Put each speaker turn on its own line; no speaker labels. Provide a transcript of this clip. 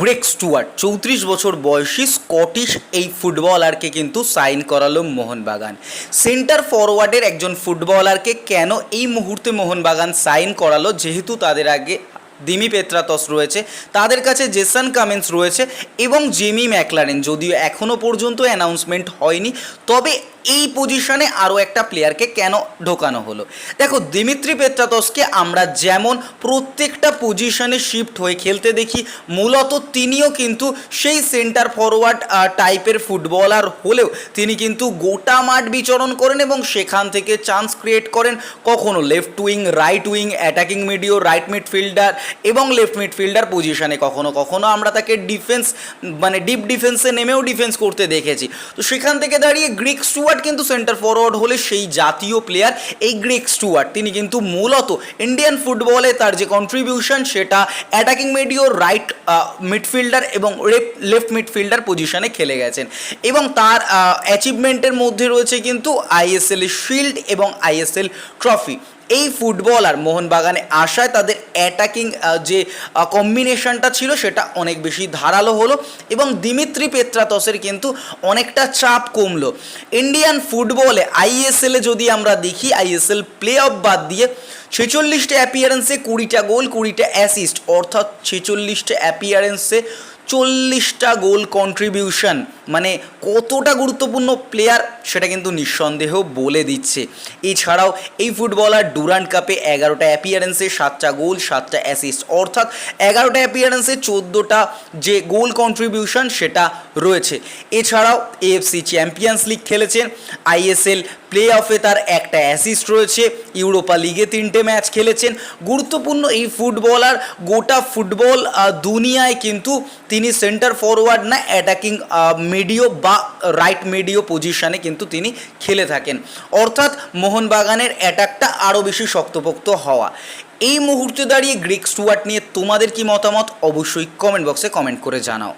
গ্রেক Stewart, চৌত্রিশ বছর বয়সী স্কটিশ এই ফুটবলারকে কিন্তু সাইন করালো মোহনবাগান। সেন্টার ফরওয়ার্ডের একজন ফুটবলারকে কেন এই মুহূর্তে মোহনবাগান সাইন করালো? যেহেতু তাদের আগে দিমি পেত্রাতস রয়েছে, তাদের কাছে জেসন কামিন্স রয়েছে এবং জেমি ম্যাকলারেন, যদিও এখনও পর্যন্ত অ্যানাউন্সমেন্ট হয়নি। তবে এই পজিশনে আরও একটা প্লেয়ারকে কেন ঢোকানো হলো? দেখো, দিমিত্রি পেত্রাতসকে আমরা যেমন প্রত্যেকটা পজিশনে শিফট হয়ে খেলতে দেখি, মূলত তিনিও কিন্তু সেই সেন্টার ফরওয়ার্ড টাইপের ফুটবলার হলেও তিনি কিন্তু গোটা মাঠ বিচরণ করেন এবং সেখান থেকে চান্স ক্রিয়েট করেন। কখনো left wing right wing attacking মিডিও right midfielder এবং লেফট মিডফিল্ডার পজিশনে কখনো কখনো আমরা তাকে ডিফেন্স মানে ডিপ ডিফেন্সে নেমেও ডিফেন্স করতে দেখেছি। তো সেখান থেকে দাঁড়িয়ে গ্রিক স্টুয়ার্ট কিন্তু সেন্টার ফরওয়ার্ড হলে সেই জাতীয় প্লেয়ার, এই গ্রেক স্টুয়ার্ট। তিনি কিন্তু মূলত ইন্ডিয়ান ফুটবলে তার যে কন্ট্রিবিউশন সেটা অ্যাটাকিং মিডিও রাইট মিডফিল্ডার এবং লেফট মিডফিল্ডার পজিশনে খেলে গেছেন। এবং তার অ্যাচিভমেন্টের মধ্যে রয়েছে কিন্তু আইএসএল শিল্ড এবং আইএসএল ট্রফি এই ফুটবলার মোহনবাগানে আসায় তাদের অ্যাটাকিং যে কম্বিনেশনটা ছিল সেটা অনেক বেশি ধারালো হলো এবং দিমিত্রি পেত্রাতসের কিন্তু অনেকটা চাপ কমলো। ইন্ডিয়ান ফুটবলে আইএসএলে যদি আমরা দেখি আইএসএল প্লে অফ বাদ দিয়ে ছেচল্লিশটা অ্যাপিয়ারেন্সে কুড়িটা গোল, কুড়িটা অ্যাসিস্ট অর্থাৎ ছেচল্লিশটা অ্যাপিয়ারেন্সে চল্লিশটা গোল কন্ট্রিবিউশন মানে কতটা গুরুত্বপূর্ণ প্লেয়ার সেটা কিন্তু নিঃসন্দেহ বলে দিচ্ছে। এছাড়াও এই ফুটবলার ডুরান্ড কাপে এগারোটা অ্যাপিয়ারেন্সে সাতটা গোল সাতটা অ্যাসিস্ট অর্থাৎ এগারোটা অ্যাপিয়ারেন্সে চোদ্দোটা যে গোল কন্ট্রিবিউশন সেটা রয়েছে। এছাড়াও এএফসি চ্যাম্পিয়ন্স লিগ খেলেছেন আইএসএল প্লে অফে তার একটা অ্যাসিস্ট রয়েছে ইউরোপা লিগে তিনটে ম্যাচ খেলেছেন। গুরুত্বপূর্ণ এই ফুটবলার গোটা ফুটবল দুনিয়ায় কিন্তু তিনি সেন্টার ফরওয়ার্ড না অ্যাটাকিং মিডিও বা রাইট মিডিও পজিশনে কিন্তু তিনি খেলে থাকেন। অর্থাৎ মোহনবাগানের অ্যাটাকটা আরও বেশি শক্তপোক্ত হওয়া। এই মুহূর্তে দাঁড়িয়ে গ্রিক স্টুয়ার্ট নিয়ে তোমাদের কি মতামত? অবশ্যই কমেন্ট বক্সে কমেন্ট করে জানাও।